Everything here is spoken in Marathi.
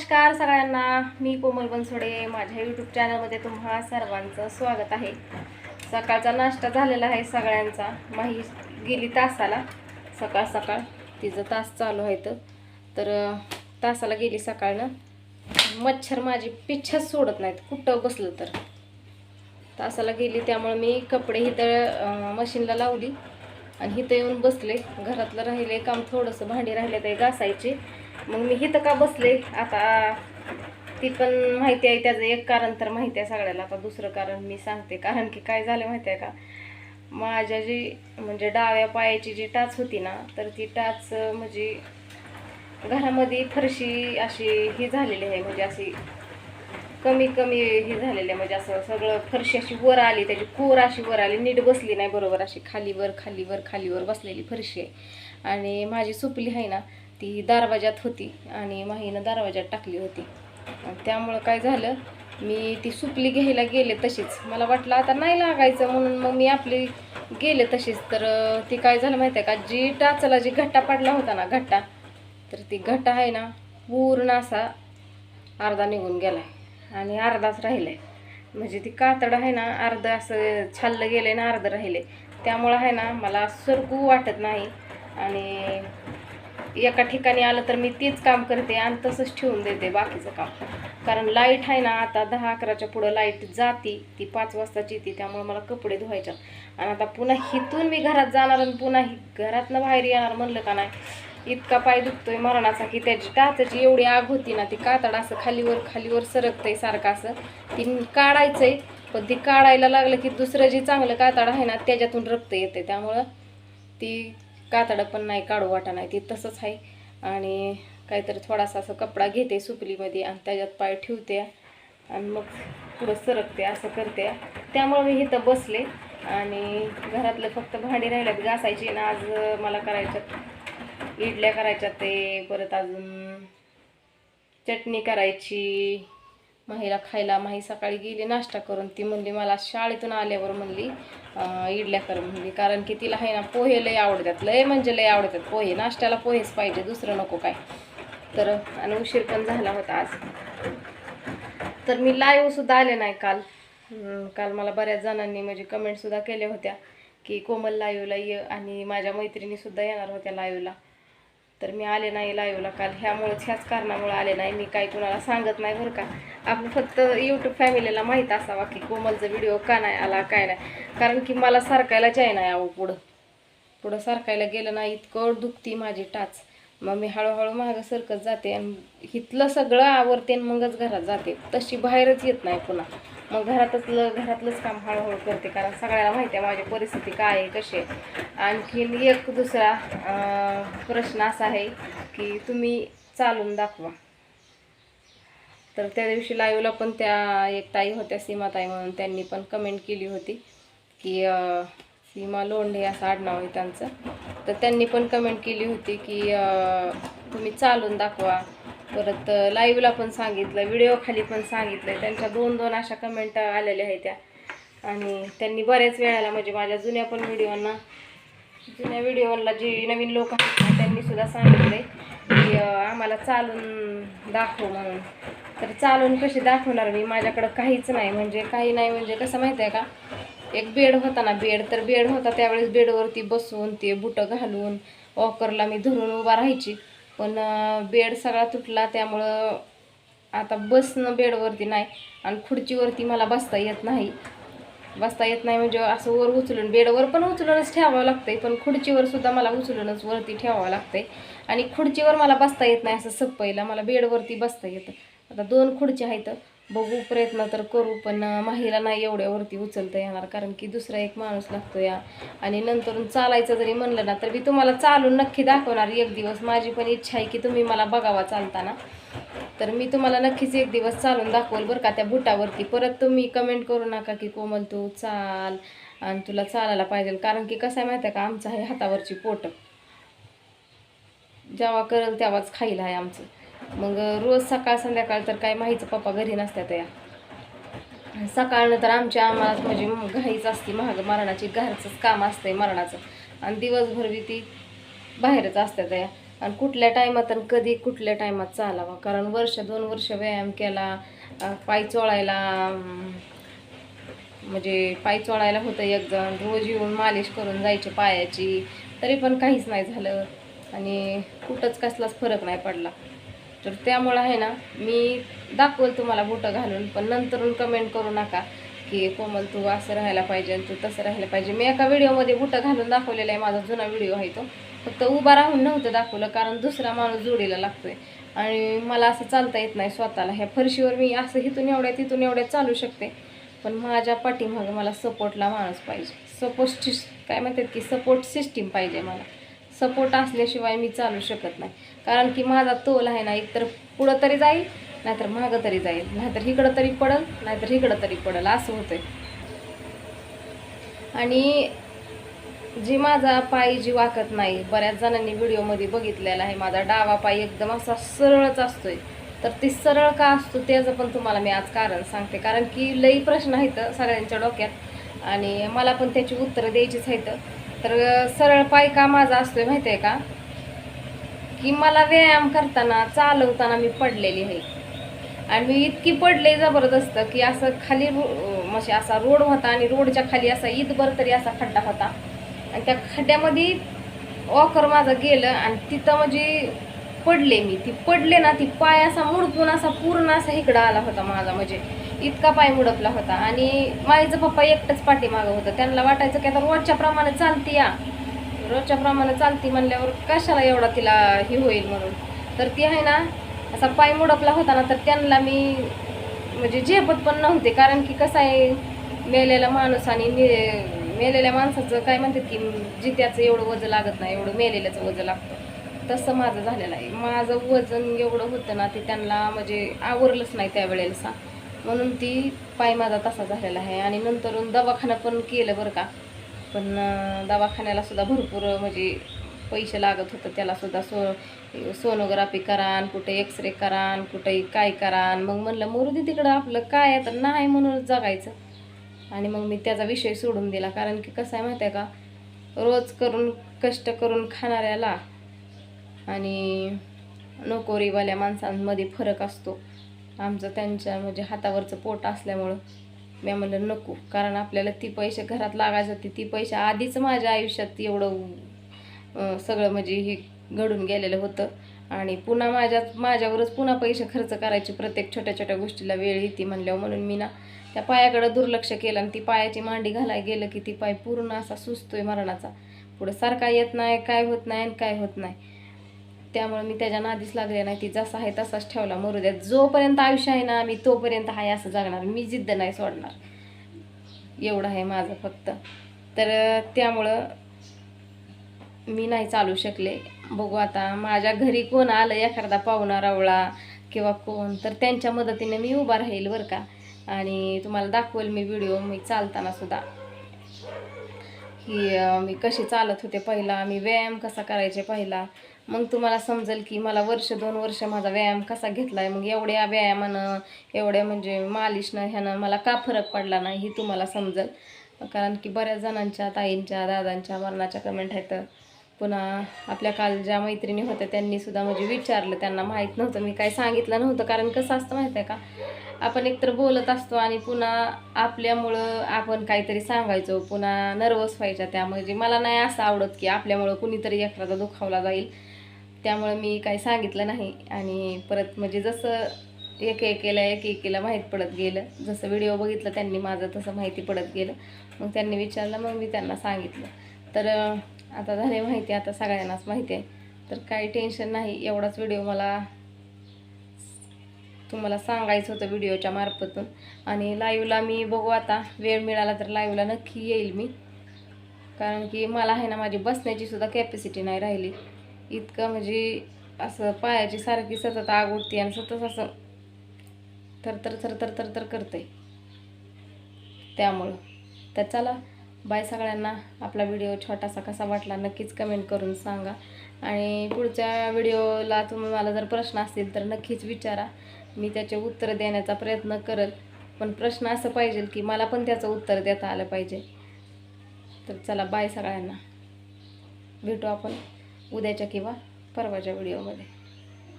नमस्कार सगळ्यांना. मी कोमल बनसोडे. माझ्या यूट्यूब चॅनलमध्ये तुम्हा सर्वांचं स्वागत आहे. सकाळचा नाश्ता झालेला आहे सगळ्यांचा. माही गेली तासाला. सकाळ सकाळ तिचं तास चालू आहे तर तासाला गेली सकाळनं. मच्छर माझी पिच्छाच सोडत नाहीत. कुठं बसलं तर. तासाला गेली त्यामुळे मी कपडे इथं मशीनला लावली. आणि इथं येऊन बसले. घरातलं राहिले काम थोडंसं. भांडी राहिले ते घासायचे. मग मी इथं का बसले? आता ती पण माहिती आहे त्याचं एक कारण तर माहिती आहे सगळ्याला. आता दुसरं कारण मी सांगते. कारण की काय झालं माहिती आहे का? माझ्या जी म्हणजे डाव्या पायाची जी टाच होती ना तर ती टाच म्हणजे घरामध्ये फरशी अशी ही झालेली आहे. म्हणजे अशी कमी कमी हे झालेलं आहे. म्हणजे असं सगळं फरशी अशी वर आली. त्याची कोर अशी वर आली. नीट बसली नाही बरोबर. अशी खालीवर खालीवर खालीवर बसलेली फरशी आहे. आणि माझी सुपली आहे ना ती दरवाजात होती आणि माहीनं दरवाजात टाकली होती. त्यामुळं काय झालं मी ती सुपली घ्यायला गेले तशीच. मला वाटलं आता नाही लागायचं म्हणून मग मी आपली गेले तशीच. तर ती काय झालं माहिती आहे का जी टाचाला जी घट्टा पडला होता ना घट्टा तर ती घट्टा आहे ना पूर्ण असा अर्धा निघून गेला आणि अर्धाच राहिलाय. म्हणजे ती कातड आहे ना अर्ध असं छाललं गेलं आहे ना अर्ध राहिले. त्यामुळं आहे ना मला सरकू वाटत नाही आणि एका ठिकाणी आलं तर मी तेच काम करते आणि तसंच ठेवून देते बाकीचं काम. कारण लाइट आहे ना आता दहा अकराच्या पुढं लाइट जाती ती पाच वाजताची येते त्यामुळे मला कपडे धुवायच्यात. आणि आता पुन्हा हिथून मी घरात जाणार आणि पुन्हा हि घरातनं बाहेर येणार म्हणलं का नाही? इतका पाय दुखतोय मरणाचा की त्याची टाचाची एवढी आग होती ना ती कातड असं खालीवर खालीवर सरकतंय सारखं असं. ती काढायचंय पण ती काढायला लागलं की दुसरं जे चांगलं कातड आहे ना त्याच्यातून रक्त येते त्यामुळं ती कातडं पण नाही काढू वाटा नाही ती तसंच आहे. आणि काहीतरी थोडासा असं कपडा घेते सुपलीमध्ये आणि त्याच्यात पाय ठेवते आणि मग पुढं सरकते असं करते. त्यामुळं मी इथं बसले आणि घरातलं फक्त भांडी राहिल्यात घासायची ना आज मला करायच्यात इडल्या करायच्या ते परत अजून चटणी करायची माहीला खायला माही सकाळी गेली नाश्ता करून ती म्हणली मला शाळेतून आल्यावर म्हणली इडल्या कर म्हणली. कारण की तिला आहे ना पोहे लय आवडतात. लय म्हणजे लय आवडतात पोहे. नाश्त्याला पोहेच पाहिजे दुसरं नको काय. तर आणि उशीर पण झाला होता आज. तर मी लाईव्हसुद्धा आले नाही काल. काल मला बऱ्याच जणांनी म्हणजे कमेंटसुद्धा केल्या होत्या की कोमल लाईव्हला ये आणि माझ्या मैत्रिणीसुद्धा येणार होत्या लाईव्हला तर मी आले नाही लाईव्हला काल. ह्यामुळेच ह्याच कारणामुळे आले नाही. मी काही कुणाला सांगत नाही बरं का. आपण फक्त यूट्यूब फॅमिलीला माहीत असावा की कोमलचा व्हिडिओ का नाही आला काय नाही. कारण की मला सारखायला जाय नाही आहो पुढं. पुढं सारखायला गेलं नाही इतकं दुखती माझी टाच. मग मी हळूहळू मागं सरकत जाते आणि इथलं सगळं आवरते आणि मगच घरात जाते. तशी बाहेरच येत नाही पुन्हा. मग घरातच ल घरातलंच काम हळूहळू करते कारण सगळ्याला माहिती आहे माझी परिस्थिती काय आहे कशी आहे. आणखीन एक दुसरा प्रश्न असा आहे की तुम्ही चालून दाखवा. तर त्या दिवशी लाईव्हला पण त्या एक ताई होत्या सीमाताई म्हणून त्यांनी पण कमेंट केली होती की सीमा लोंढे असं आडनाव आहे त्यांचं. तर त्यांनी पण कमेंट केली होती की तुम्ही चालून दाखवा. परत लाईव्हला पण सांगितलं व्हिडिओ खाली पण सांगितलं. त्यांच्या दोन दोन अशा कमेंट आलेल्या आहेत त्या. आणि त्यांनी बऱ्याच वेळाला म्हणजे माझ्या जुन्या पण व्हिडिओंना जुन्या व्हिडिओला जी नवीन लोक आहेत त्यांनी सुद्धा सांगितले की आम्हाला चालून दाखव म्हणून. तर चालून कशी दाखवणार मी? माझ्याकडं काहीच नाही. म्हणजे काही नाही म्हणजे कसं माहिती आहे का? एक बेड होता ना बेड. तर बेड होता त्यावेळेस बेडवरती बसून ते बुटं घालून वॉकरला मी धरून उभा राहायची. पण बेड सगळा तुटला त्यामुळं आता बसणं बेडवरती नाही आणि खुर्चीवरती मला बसता येत नाही. बसता येत नाही म्हणजे असं वर उचलून बेडवर पण उचलूनच ठेवावं लागतंय पण खुर्चीवर सुद्धा मला उचलूनच वरती ठेवावं लागतंय. आणि खुर्चीवर मला बसता येत नाही असं सप्पईला मला बेडवरती बसता येतं. आता दोन खुर्च्या आहेत. बघू प्रयत्न तर करू पण माहीला नाही एवढ्यावरती उचलता येणार कारण की दुसरा एक माणूस लागतो या आणि नंतरून चालायचं जरी म्हणलं ना तर मी तुम्हाला चालून नक्की दाखवणार एक दिवस. माझी पण इच्छा आहे की तुम्ही मला बघावा चालताना. तर मी तुम्हाला नक्कीच एक दिवस चालून दाखवल बरं का त्या बुटावरती. परत तुम्ही कमेंट करू नका की कोमल तू चाल आणि तुला चालायला पाहिजे. कारण की कसं आहे माहिती आहे का आमचं आहे हातावरची पोट. जेव्हा करल तेव्हाच खाईल आहे आमचं. मग रोज सकाळ संध्याकाळ तर काय माहीचं पप्पा घरी नसतात या सकाळनं तर आमच्या आम्हाला म्हणजे घाईच असते महाग मरणाची घरचंच काम असतंय मरणाचं. आणि दिवसभर बी ती बाहेरच असतात या आणि कुठल्या टायमात आणि कधी कुठल्या टायमात चालावा? कारण वर्ष दोन वर्ष व्यायाम केला पाय चोळायला म्हणजे पाय चोळायला होतं एक जण. रोज येऊन मालिश करून जायची पायाची. तरी पण काहीच नाही झालं. आणि कुठंच कसलाच फरक नाही पडला. तर त्यामुळं आहे ना मी दाखवल तुम्हाला बुटं घालून पण नंतरून कमेंट करू नका की कोमल तू असं राहायला पाहिजे आणि तू तसं राहायला पाहिजे. मी एका व्हिडिओमध्ये बुटं घालून दाखवलेला आहे माझा जुना व्हिडिओ आहे तो. फक्त उभा राहून नव्हतं दाखवलं कारण दुसरा माणूस जोडीला लागतोय. आणि मला असं चालता येत नाही स्वतःला. ह्या फरशीवर मी असं इथून एवढ्या तिथून एवढ्या चालू शकते. पण माझ्या पाठीमागं मला सपोर्टला माणूस पाहिजे. सपोर्ट काय म्हणतात की सपोर्ट सिस्टीम पाहिजे मला. सपोर्ट असल्याशिवाय मी चालू शकत नाही. कारण की माझा तोल आहे ना एकतर पुढं तरी जाईल नाहीतर मागं तरी जाईल. नाहीतर इकडं तरी पडल नाहीतर इकडं तरी पडल. असं होतं आणि जी माझा पाय जी वाकत नाही बऱ्याच जणांनी व्हिडिओमध्ये बघितलेला आहे. माझा डावा पाय एकदम असा सरळच असतोय. तर ती सरळ का असतो त्याचं पण तुम्हाला मी आज कारण सांगते. कारण की लई प्रश्न आहेत सगळ्यांच्या डोक्यात. आणि मला पण त्याची उत्तरं द्यायचीच आहेत. तर सरळ पाय का माझा असतोय माहिती आहे का? की मला व्यायाम करताना चालवताना मी पडलेली आहे. आणि मी इतकी पडले जबरदस्त की असं खाली म्हणजे असा रोड होता आणि रोडच्या खाली असा ईदभर तरी असा खड्डा होता. आणि त्या खड्ड्यामध्ये वॉकर माझं गेलं आणि तिथं म्हणजे पडले मी. ती पडले ना ती पाय असा मुडपून असा पूर्ण असा इकडं आला होता माझा म्हणजे. इतका पाय मुडपला होता. आणि माईचं पप्पा एकटंच पाठीमागं होतं. त्यांना वाटायचं की आता रोजच्या प्रमाणे चालती या. रोजच्या प्रमाणे चालती म्हणल्यावर कशाला एवढा तिला हे होईल म्हणून. तर ती आहे ना असा पाय मुडपला होता ना तर त्यांना मी म्हणजे झेपत पण नव्हते. कारण की कसं आहे मेलेला माणूस आणि मेलेल्या माणसाचं काय म्हणतात की जित्याचं एवढं वजन लागत नाही एवढं मेलेल्याचं वजन लागतं. तसं माझं झालेलं आहे. माझं वजन एवढं होतं ना ते त्यांना म्हणजे आवरलंच नाही त्यावेळेला. सा म्हणून ती पाय माझा तसा झालेला आहे. आणि नंतरून दवाखाना पण केलं बरं का. पण दवाखान्याला सुद्धा भरपूर म्हणजे पैसे लागत होतं. त्याला सुद्धा सो सोनोग्राफी करान कुठे एक्सरे करान कुठे काय करा. आणि मग म्हणलं मुरुदी तिकडं आपलं. काय आहे तर नाही म्हणूनच जगायचं. आणि मग मी त्याचा विषय सोडून दिला. कारण की कसं आहे माहिती आहे का? रोज करून कष्ट करून खाणाऱ्याला आणि नोकरीवाल्या माणसांमध्ये फरक असतो. आमचं त्यांच्या म्हणजे हातावरचं पोट असल्यामुळं मी म्हणलं नको. कारण आपल्याला ती पैसे घरात लागायचं होते ती पैसे आधीच माझ्या आयुष्यात एवढं सगळं म्हणजे हे घडून गेलेलं होतं. आणि पुन्हा माझ्या माझ्यावरच पुन्हा पैसे खर्च करायचे प्रत्येक छोट्या छोट्या गोष्टीला वेळ येते म्हणल्यावर म्हणून मी ना त्या पायाकडं दुर्लक्ष केलं आणि ती पायाची मांडी घालाय गेलं की ती पाय पूर्ण असा सुचतोय मरणाचा. पुढं सारखा येत नाही काय होत नाही आणि काय होत नाही. त्यामुळे मी त्याच्या नादीच लागले नाही. ती जसा आहे तसाच ठेवला मरू द्या. जोपर्यंत आयुष्य आहे ना मी तोपर्यंत आहे असं जगणार. मी जिद्द नाही सोडणार. एवढं आहे माझं फक्त. तर त्यामुळं मी नाही चालू शकले. बघू आता माझ्या घरी कोण आलं एखादा पाहुणा रावळा किंवा कोण तर त्यांच्या मदतीने मी उभा राहील बरं का. आणि तुम्हाला दाखवेल मी व्हिडिओ मी चालताना सुद्धा. की मी कशी चालत होते पहिला मी व्यायाम कसा करायचे पहिला. मग तुम्हाला समजेल की मला वर्ष दोन वर्ष माझा व्यायाम कसा घेतला आहे मग एवढ्या व्यायामानं एवढ्या म्हणजे मालिशनं ह्यानं मला का फरक पडला नाही हे तुम्हाला समजेल. कारण की बऱ्याच जणांच्या ताईंच्या दादांच्या मरणाच्या कमेंट आहेत. पुन्हा आपल्या काल ज्या मैत्रिणी होत्या त्यांनी सुद्धा म्हणजे विचारलं त्यांना माहीत नव्हतं मी काय सांगितलं नव्हतं कारण कसं असतं माहीत आहे का? आपण एकतर बोलत असतो आणि पुन्हा आपल्यामुळं आपण काहीतरी सांगायचो पुन्हा नर्वस व्हायच्या त्या. म्हणजे मला नाही असं आवडत की आपल्यामुळं कुणीतरी एखादा दुखावला जाईल. त्यामुळं मी काही सांगितलं नाही. आणि परत म्हणजे जसं एक एकेला एक एकेला माहीत पडत गेलं. जसं व्हिडिओ बघितलं त्यांनी माझं तसं माहिती पडत गेलं. मग त्यांनी विचारलं मग मी त्यांना सांगितलं. तर आता झाले माहिती आता सगळ्यांनाच माहिती आहे. तर काही टेन्शन नाही एवढाच व्हिडिओ मला तुम्हाला सांगायचं होतं व्हिडिओच्या मार्फतून. आणि लाईव्हला मी बघू आता वेळ मिळाला तर लाईव्हला नक्की येईल मी. कारण की मला आहे ना माझी बसण्याची सुद्धा कॅपॅसिटी नाही राहिली. इतकं म्हणजे असं पायाची सारखी सतत आग उठते आणि सतत असं थरथर थरथर थरथर करते त्यामुळं. तर चला बाय सगळ्यांना. आपला व्हिडिओ छोटासा कसा वाटला नक्कीच कमेंट करून सांगा. आणि पुढच्या व्हिडिओला तुम्ही मला जर प्रश्न असतील तर नक्कीच विचारा. मी त्याचे उत्तर देण्याचा प्रयत्न करल. पण प्रश्न असं पाहिजे की मला पण त्याचं उत्तर देता आलं पाहिजे. तर चला बाय सगळ्यांना. भेटू आपण उद्याच्या किंवा परवाच्या व्हिडिओमध्ये